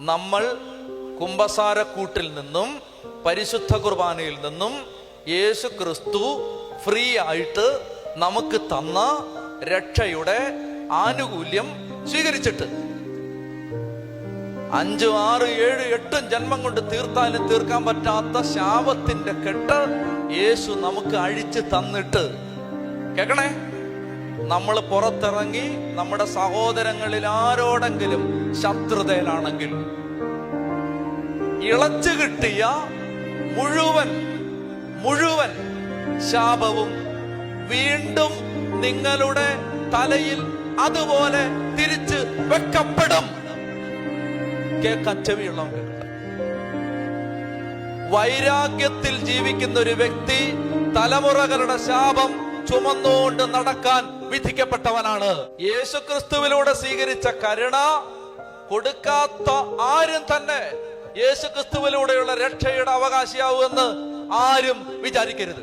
നമ്മൾ കുംഭസാരക്കൂട്ടിൽ നിന്നും പരിശുദ്ധ കുർബാനയിൽ നിന്നും യേശു ക്രിസ്തു ഫ്രീ ആയിട്ട് നമുക്ക് തന്ന രക്ഷയുടെ ആനുകൂല്യം സ്വീകരിച്ചിട്ട്. അഞ്ചും ആറ് ഏഴ് എട്ടും ജന്മം കൊണ്ട് തീർത്താലും തീർക്കാൻ പറ്റാത്ത ശാപത്തിന്റെ കെട്ട് യേശു നമുക്ക് അഴിച്ചു തന്നിട്ട്. കേക്കണേ നമ്മൾ പുറത്തിറങ്ങി നമ്മുടെ സഹോദരങ്ങളിൽ ആരോടെങ്കിലും ശത്രുതയിലാണെങ്കിൽ ഇളച്ചു കിട്ടിയ മുഴുവൻ മുഴുവൻ ശാപവും വീണ്ടും നിങ്ങളുടെ തലയിൽ അതുപോലെ തിരിച്ച് വെക്കപ്പെടും. കേക്കച്ചവിയുള്ള വൈരാഗ്യത്തിൽ ജീവിക്കുന്ന ഒരു വ്യക്തി തലമുറകളുടെ ശാപം ചുമന്നുകൊണ്ട് നടക്കാൻ വിധിക്കപ്പെട്ടവനാണ്. യേശുക്രിസ്തുവിലൂടെ സ്വീകരിച്ച കരുണ കൊടുക്കാത്ത ആരും തന്നെ യേശുക്രിസ്തുവിലൂടെയുള്ള രക്ഷയുടെ അവകാശിയാവുമെന്ന് ആരും വിചാരിക്കരുത്.